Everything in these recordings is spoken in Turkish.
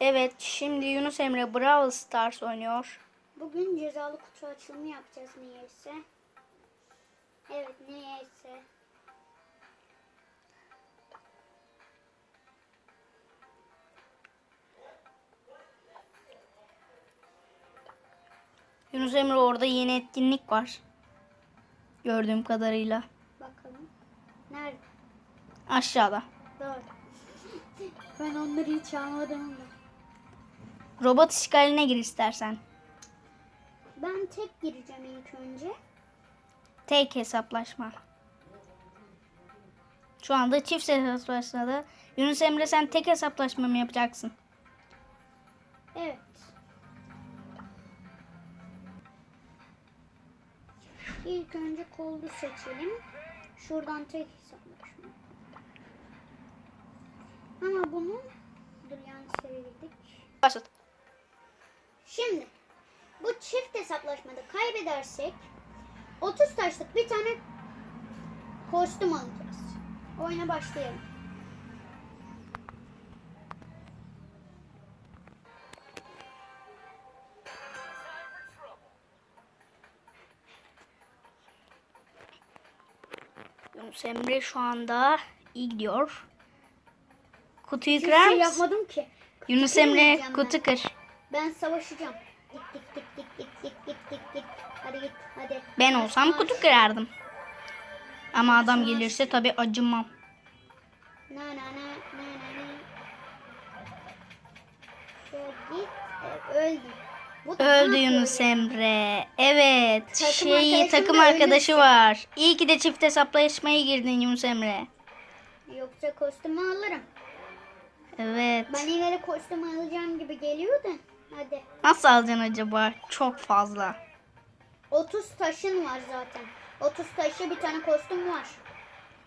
Evet şimdi Yunus Emre Brawl Stars oynuyor. Bugün cezalı kutu açılımı yapacağız niyeyse. Evet niyeyse. Yunus Emre orada yeni etkinlik var. Gördüğüm kadarıyla. Bakalım. Nerede? Aşağıda. Doğru. Ben onları hiç almadım da. Robot işgaline gir istersen. Ben tek gireceğim ilk önce. Tek hesaplaşma. Şu anda çift hesaplaşmada. Yunus Emre sen tek hesaplaşma mı yapacaksın? Evet. İlk önce koldu seçelim. Şuradan tek hesaplaşma. Ama bunu dur yanlış çevirdik. Başlat. Şimdi bu çift hesaplaşmada kaybedersek 30 taşlık bir tane kostüm alacağız. Oyuna başlayalım. Yunus Emre şu anda iyi gidiyor. Kutuyu kırar şey mısın? yapmadım ki. Yunus Kutuyu Emre kutu kır. Ben savaşacağım. Git git git git git git git git git. Hadi git hadi. Ben olsam kutu kırardım. Ama adam gelirse tabi acımam. Na na na na na na. Şöyle git. Evet, öldü. Bu da Öldü Yunus? Emre. Evet. Takım arkadaşım takım da arkadaşı ölürse. var. İyi ki de çift hesaplaşmaya girdin Yunus Emre. Yoksa kostümü alırım. Evet. Ben yine de kostüm alacağım gibi geliyor da. Hadi. Nasıl alacaksın acaba? Çok fazla. 30 taşın var zaten. 30 taşa bir tane kostüm var.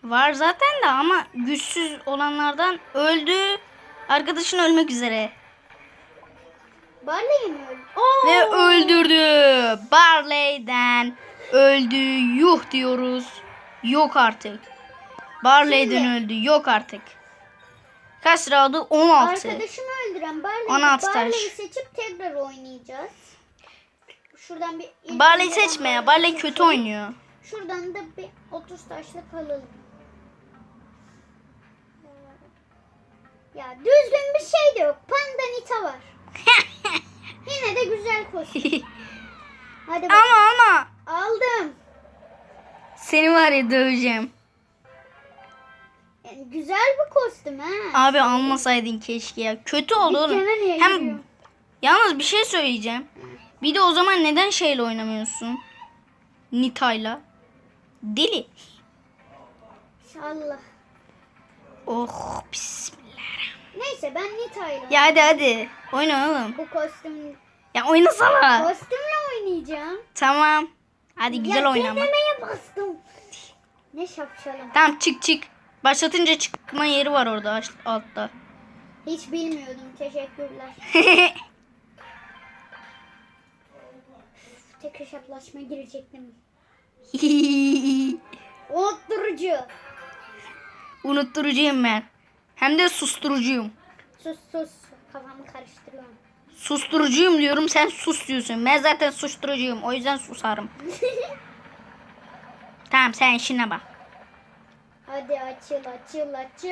Var zaten de ama güçsüz olanlardan öldü. Arkadaşın ölmek üzere. Barley mi öldü? Oo! Ve öldürdü. Barley'den öldü. Yuh diyoruz. Yok artık. Barley'den Şimdi- öldü. Yok artık. Kaç lira aldı? 16. Arkadaşımı öldüren Barley'i 16 taş. Barley'i seçip tekrar oynayacağız. Şuradan bir ilk Barley seçme ya. Barley kötü oynuyor. Şuradan da bir 30 taşlık alalım. Ya düzgün bir şey de yok. Pandanita var. Yine de güzel kostüm. Hadi ama ama Aldım. seni var ya döveceğim. Güzel bir kostüm ha. Abi almasaydın keşke ya. Kötü oldu oğlum. Hem yalnız bir şey söyleyeceğim. Bir de o zaman neden şeyle oynamıyorsun? Nita'yla. Deli. Allah. Oh bismillah. Neyse ben Nita'yla. Ya hadi hadi. Oyna oğlum. Bu kostüm Ya oynasana. kostümle oynayacağım. Tamam. Hadi güzel ya oyna ama. denemeye bastım. Ne şapşalım. Tamam çık çık. Başlatınca çıkma yeri var orada altta. Hiç bilmiyordum. Teşekkürler. Tek hesaplaşma girecektim. Unutturucu. Unutturucuyum ben. Hem de susturucuyum. Sus sus. Kafamı karıştırıyorum. Susturucuyum diyorum sen sus diyorsun. Ben zaten susturucuyum. O yüzden susarım. Tamam sen işine bak. Hadi açıl açıl açıl.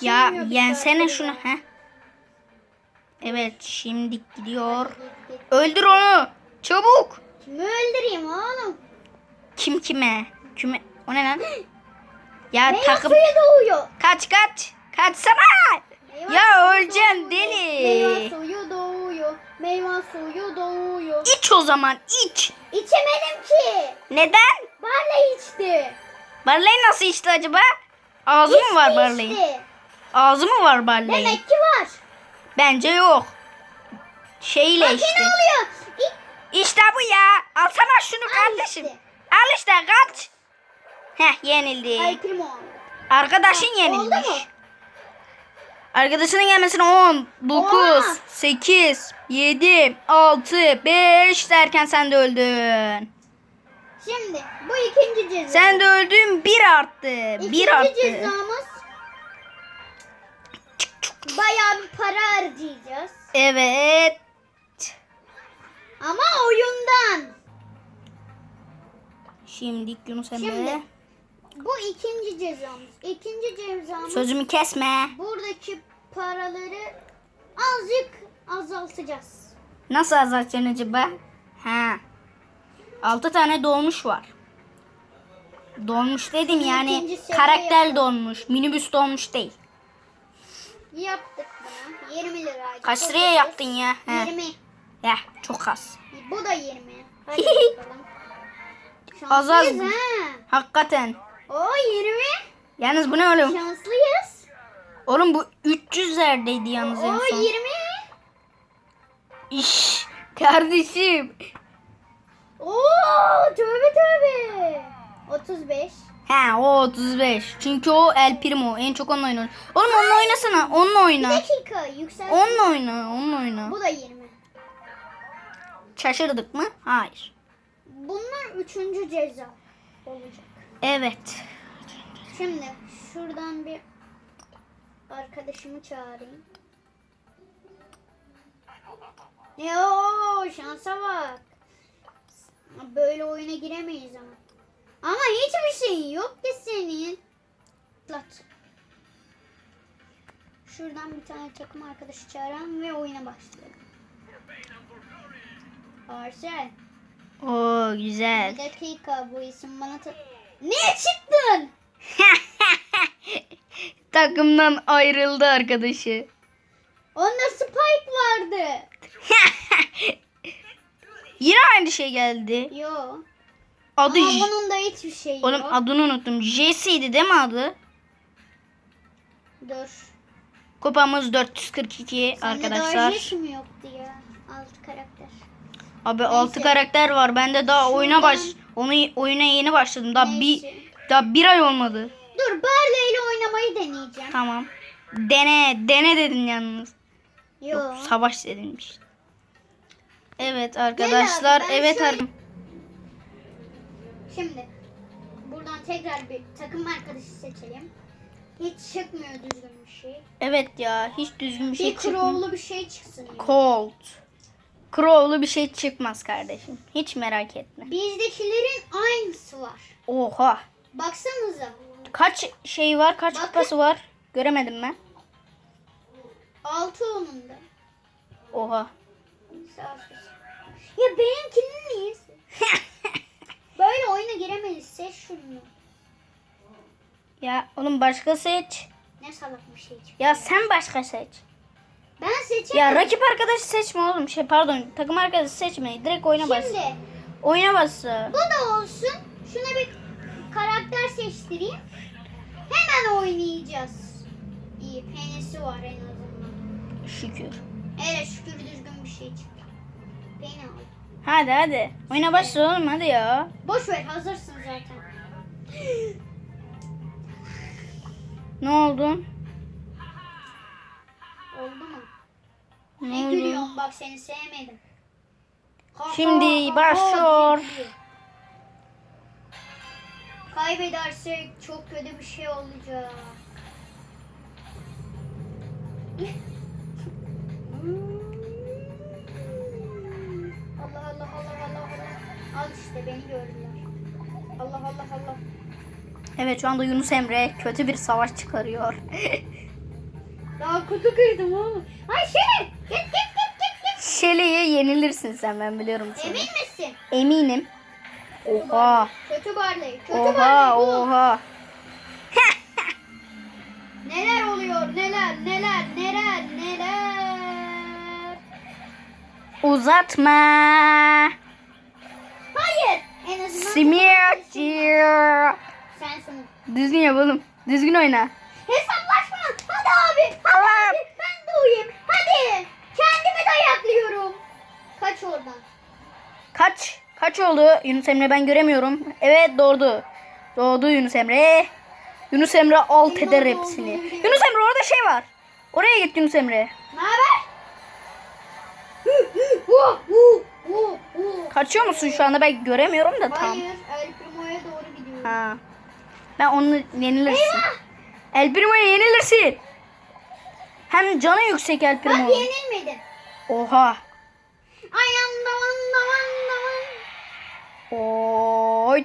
Ya Açılmıyor bir yensene saattir şunu. ya. Heh. Evet şimdi gidiyor. Git, git. Öldür onu. Çabuk. Kimi öldüreyim oğlum? Kim kime? Kime? O ne lan? Ya Meyve takım. suyu doğuyor. Kaç kaç. Kaçsana. Meyve Ya suyu doğuyor. deli. Meyve suyu doğuyor. Meyve suyu doğuyor. İç o zaman iç. İçemedim ki. Neden? Barley içti. Barley nasıl içti acaba? Ağzı mı var Barley'in? Ağzı mı var Barley'in? Demek ki var. Bence yok. Şeyle Bak içti. İ- İşte bu ya. Alsana şunu Al kardeşim. işte. Al işte kaç. Heh yenildi. Ay. Arkadaşın Oldu yenilmiş. mu? Arkadaşının gelmesine 10, 9, Oha. 8, 7, 6, 5 derken sen de öldün. Şimdi bu ikinci ceza. Sen de öldün 1 arttı. 1 İkinci arttı. cezamız bayağı bir para harcayacağız. Evet. Ama oyundan. Şimdi Yunus Emre. Şimdi. Bu ikinci cezamız. İkinci cezamız Sözümü kesme. buradaki paraları azıcık azaltacağız. Nasıl azaltacaksın acaba? Ha. 6 tane dolmuş var. Dolmuş dedim yani karakter yapalım. dolmuş. Minibüs dolmuş değil. Yaptık bunu. 20 liraydı. Kaç liraya yaptın ya? He. 20. Ya çok az. Bu da 20. Hadi bakalım. Az az. Ha. Hakikaten. O 20. Yalnız bu ne oğlum? Şanslıyız. Oğlum bu 300'lerdeydi yalnız en O son. 20. İş. Kardeşim. Oo tövbe tövbe. 35. He o 35. Çünkü o El Primo. En çok onunla oynar. Oğlum onunla oynasana. Onunla Bir oyna. dakika yüksel. Onunla oyna. Onunla oyna. Bu da 20. Şaşırdık mı? Hayır. Bunlar üçüncü ceza olacak. Evet. Şimdi şuradan bir arkadaşımı çağırayım. Yo şansa bak. Böyle oyuna giremeyiz ama. Ama hiçbir şey yok ki senin. Lat. Şuradan bir tane takım arkadaşı çağıralım ve oyuna başlayalım. Arsel. Oo Bir güzel. dakika bu isim bana ta- Ne çıktın? Takımdan ayrıldı arkadaşı. Onda Spike vardı. Yine aynı şey geldi. Yo. Adı Ama J- bunun da hiçbir şey yok. Oğlum adını unuttum. Jesse'ydi değil mi adı? Dur. Kupamız 442 Sende daha arkadaşlar. Jack mi yoktu ya? Alt karakter. Abi 6 Neyse. karakter var. Ben de daha oyuna baş onu oyuna yeni başladım. Daha bir Neyse. daha bir ay olmadı. Dur Barley ile oynamayı deneyeceğim. Tamam. Dene, dene dedin yalnız. Yo. Yok, savaş denilmiş. Evet arkadaşlar, ben evet şöyle- Şimdi buradan tekrar bir takım arkadaşı seçelim. Hiç çıkmıyor düzgün bir şey. evet ya hiç düzgün bir şey bir çıkmıyor. crow'lu bir şey çıksın. ya. Cold. Crow'lu bir şey çıkmaz kardeşim. Hiç merak etme. Bizdekilerin aynısı var. Oha. Baksanıza. Kaç şey var? Kaç Bakın. kupası var? Göremedim ben. Altı onun da. Oha. Ya benimkinin niye? Böyle oyuna giremeyiz. Seç şunu. ya oğlum başka seç. Ne salak bir şey. Ya sen başka seç. Ben seçerim. Ya rakip arkadaşı seçme oğlum. Şey pardon takım arkadaşı seçme. Direkt oyuna bas. Şimdi Oyuna bas. bu da olsun. Şuna bir karakter seçtireyim. Hemen oynayacağız. İyi penisi var en azından. Şükür. Evet şükür düzgün bir şey çıktı. Peni al. Hadi hadi. Oyuna başla oğlum hadi ya. Boş ver hazırsın zaten. Ne oldu? Oldu mu? Ne Ne oldu? gülüyorsun bak seni sevmedim. Ha, Şimdi ha, başlıyor. Kaybedersek çok kötü bir şey olacak. Al işte beni gördüler. Allah Allah Allah. Evet şu anda Yunus Emre kötü bir savaş çıkarıyor. Daha kutu kırdım oğlum. Ay Şerif git git git git git. Şeli'ye yenilirsin sen ben biliyorum seni. Emin misin? Eminim. Oha. Kötü Barley. Kötü Oha Barley. bu. oha. Neler oluyor? Neler neler neler neler. Uzatma. En azından Smirci. sensin. Düzgün yap oğlum. Düzgün oyna. Hesaplaşma. Hadi abi. Hadi abi. Ben de uyuyayım. Hadi. Kendimi dayaklıyorum. Kaç oradan. Kaç? Kaç oldu? Yunus Emre ben göremiyorum. Evet doğdu. Doğdu Yunus Emre. Yunus Emre alt eder hepsini. Yunus Emre orada şey var. Oraya git Yunus Emre. Ne haber? Kaçıyor musun şu anda ben göremiyorum da tam. Hayır. El Primo'ya doğru gidiyorum. Ha. Ben onu yenilirsin. Eyvah. El Primo'ya yenilirsin. Hem canı yüksek El Bak Primo. yenilmedin. Oha. Ayağım davan davan davan. Oy.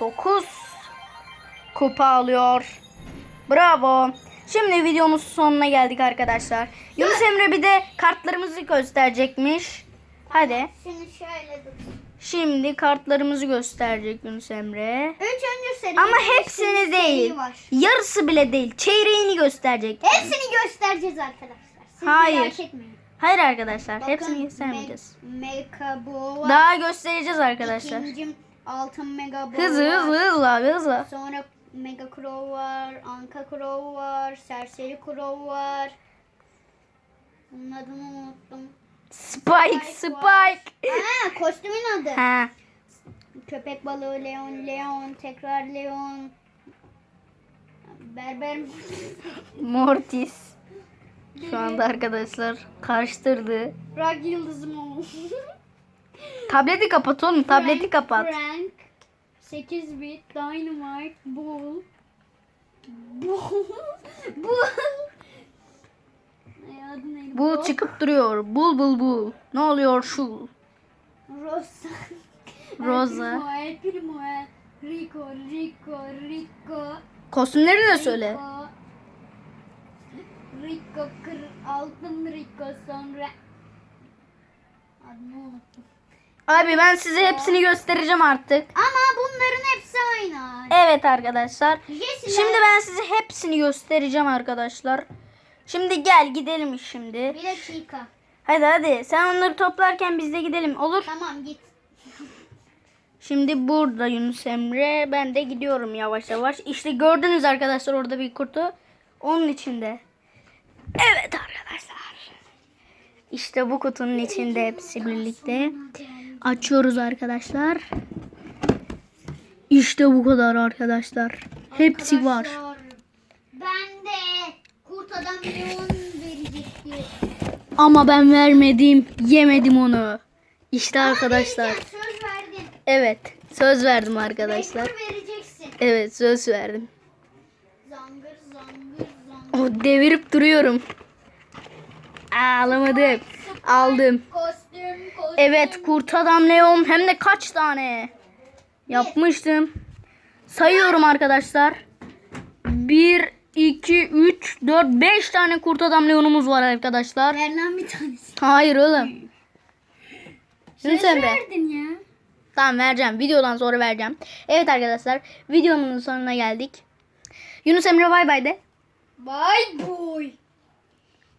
9 kupa alıyor. Bravo. Şimdi videomuzun sonuna geldik arkadaşlar. Yunus Emre bir de kartlarımızı gösterecekmiş. Hadi. Şunu şöyle tut. Şimdi kartlarımızı gösterecek Yunus Emre. Üçüncü seri. Ama hepsini değil. Var. Yarısı bile değil. Çeyreğini gösterecek. Hepsini göstereceğiz arkadaşlar. Siz Hayır. merak etmeyin. Hayır arkadaşlar. Bakın, hepsini göstermeyeceğiz. Var. Daha göstereceğiz arkadaşlar. İkinci altın Mega Bo Hızlı var. hızlı hızlı abi hızlı. Sonra Mega Crow var, Anka Crow var, Serseri Crow var. Onun adını unuttum. Spike Spike. Ha, kostümün adı. Ha. Köpek balığı Leon, Leon, tekrar Leon. Berber Mortis. Şu anda arkadaşlar karıştırdı. Rock yıldızı mı? Tableti kapat oğlum. Tableti Frank, kapat. Frank, 8 bit, Dynamite, Bull. Bull. Bull. Adı neydi? Bu çıkıp duruyor. Bul bul bul. Ne oluyor şu? Rosa. Rosa. El Primo, El Primo, El Rico, Rico, Rico. Kostümleri de söyle. Rico. Rico, kır, altın Rico sonra. Adını unuttum. Abi ben size hepsini göstereceğim artık. Ama bunların hepsi aynı. Evet arkadaşlar. Şimdi ben size hepsini göstereceğim arkadaşlar. Şimdi gel gidelim şimdi. Bir dakika. Hadi hadi sen onları toplarken biz de gidelim olur. Tamam git. Şimdi burada Yunus Emre. Ben de gidiyorum yavaş yavaş. İşte gördünüz arkadaşlar orada bir kutu. Onun içinde. Evet arkadaşlar. İşte bu kutunun içinde hepsi birlikte. Açıyoruz arkadaşlar. İşte bu kadar arkadaşlar. Hepsi var. Ben adam Leon verecekti. Ama ben vermedim. Yemedim onu. İşte arkadaşlar. Vereceğim, Söz verdin. Evet. Söz verdim arkadaşlar. Vereceksin. Evet söz verdim. Zangır zangır zangır. O devirip duruyorum. Ağlamadım. Aldım. Kostüm kostüm. Evet kurt adam Leon hem de kaç tane yapmıştım. Sayıyorum arkadaşlar. 1, 2, 3, 4, 5 tane kurt adam Leon'umuz var arkadaşlar. Ver lan bir tanesi. Hayır oğlum. Yunus Söz verdin ya. Tamam vereceğim. Videodan sonra vereceğim. Evet arkadaşlar videomun sonuna geldik. Yunus Emre bay bay de. Bye boy.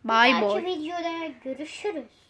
Bay boy. videoda görüşürüz.